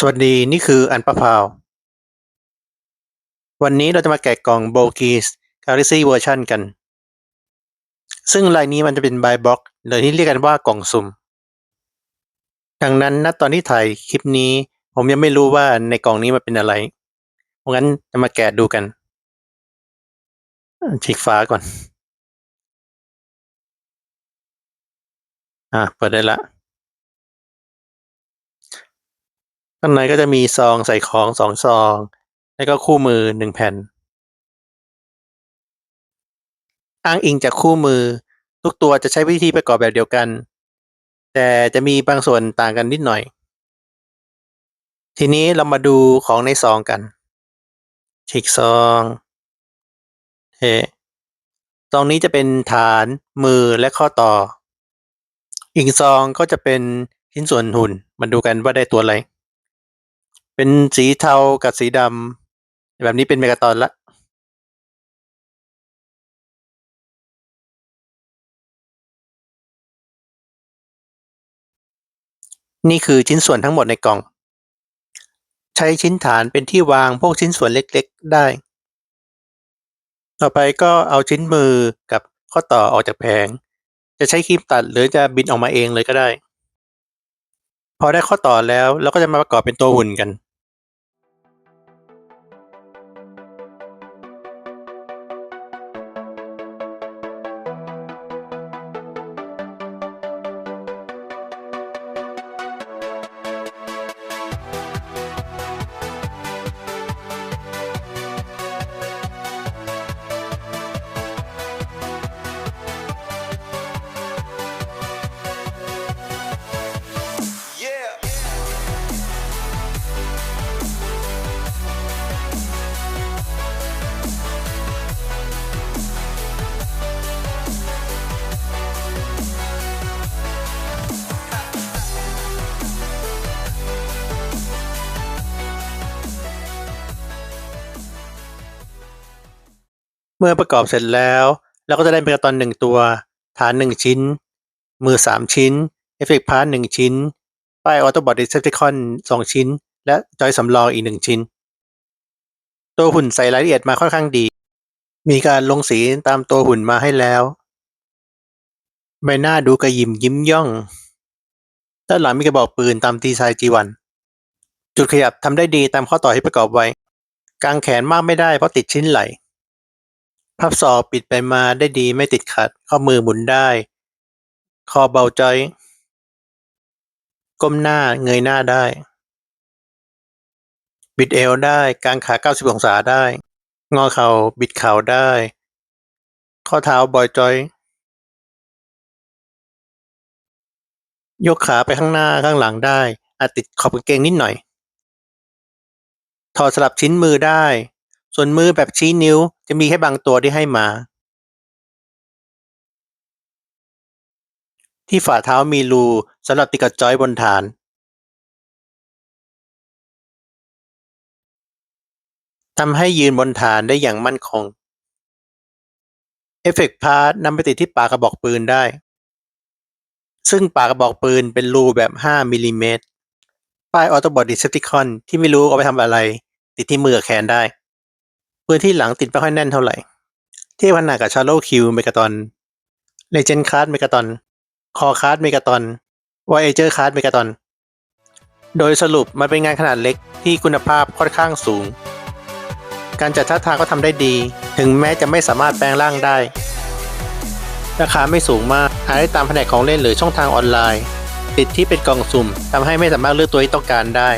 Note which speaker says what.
Speaker 1: สวัสดี นี่คืออันปะพาว วันนี้เราจะมาแกะกล่อง b o g i s Galaxy Version กัน ซึ่งลายนี้มันจะเป็น by box หรือที่เรียกกันว่ากล่องสุ่ม ดังนั้นณตอนที่ถ่ายคลิปนี้ ผมยังไม่รู้ว่าในกล่องนี้มันเป็นอะไร เพราะงั้นจะมาแกะดูกัน ฉีกฝาก่อน อะ เปิดได้ละ ข้างในก็จะมีซองใส่ของสองซอง แล้วก็คู่มือหนึ่งแผ่น อ้างอิงจากคู่มือ ทุกตัวจะใช้วิธีประกอบแบบเดียวกัน แต่จะมีบางส่วนต่างกันนิดหน่อย ทีนี้เรามาดูของในซองกันฉีกซองเฮซองนี้จะเป็นฐานมือและข้อต่อ อีกซองก็จะเป็นชิ้นส่วนหุ่น มาดูกันว่าได้ตัวอะไร เป็นสีเทากับสีดำ แบบนี้เป็นเมกาตอนละนี่คือชิ้นส่วนทั้งหมดในกล่อง ใช้ชิ้นฐานเป็นที่วางพวกชิ้นส่วนเล็กๆได้ ต่อไปก็เอาชิ้นมือกับข้อต่อออกจากแผง จะใช้ครีมตัดหรือจะบินออกมาเองเลยก็ได้ พอได้ข้อต่อแล้วเราก็จะมาประกอบเป็นตัวหุ่นกัน เมื่อประกอบเสร็จแล้ว เราก็จะได้เมกาตอนหนึ่งตัว ฐานหนึ่งชิ้น มือสามชิ้น เอฟเฟกพาร์ทหนึ่งชิ้น ป้ายออโตบอดดิเซปติคอนสองชิ้น และจอยสำรองอีกหนึ่งชิ้น ตัวหุ่นใส่รายละเอียดมาค่อนข้างดี มีการลงสีตามตัวหุ่นมาให้แล้ว ใบหน้าดูกระยิมยิ้มย่อง ด้านหลังมีกระบอกปืนตามดีไซน์จีวันจุดขยับทำได้ดีตามข้อต่อที่ประกอบไว้ กางแขนมากไม่ได้เพราะติดชิ้นไหล พับศอกปิดไปมาได้ดีไม่ติดขัด ข้อมือหมุนได้ คอเบาจอย ก้มหน้าเงยหน้าได้ บิดเอวได้ กางขา 90 องศาได้ งอเข่าบิดเข่าได้ ข้อเท้าบอยจอย ยกขาไปข้างหน้าข้างหลังได้ อาจติดขอบกางเกงนิดหน่อย ถอดสลับชิ้นมือได้ ส่วนมือแบบชี้นิ้วจะมีแค่บางตัวที่ให้มา ที่ฝ่าเท้ามีรูสำหรับติดกับจอยบนฐาน ทำให้ยืนบนฐานได้อย่างมั่นคง เอฟเฟกต์พาร์ทนำไปติดที่ปากกระบอกปืนได้ ซึ่งปากกระบอกปืนเป็นรูแบบ 5มิลลิเมตรป้ายออโตบอดดิเซปติคอนที่ไม่รู้เอาไปทำอะไร ติดที่มือแขนได้ พื้นที่หลังติดไม่ค่อยแน่นเท่าไหร่ ทียบขนาดกับชาร์โลคิวเมกาตอนเลเจนคาร์ดเมกาตอนคอคาร์ดเมกาตอนวอเอเจอร์คาร์ดเมกาตอนโดยสรุปมันเป็นงานขนาดเล็กที่คุณภาพค่อนข้างสูง การจัดท่าทางก็ทำได้ดี ถึงแม้จะไม่สามารถแปลงร่างได้ ราคาไม่สูงมากหาได้ตามแผนกของเล่นหรือช่องทางออนไลน์ ติดที่เป็นกล่องสุ่มทำให้ไม่สามารถเลือกตัวที่ต้องการได้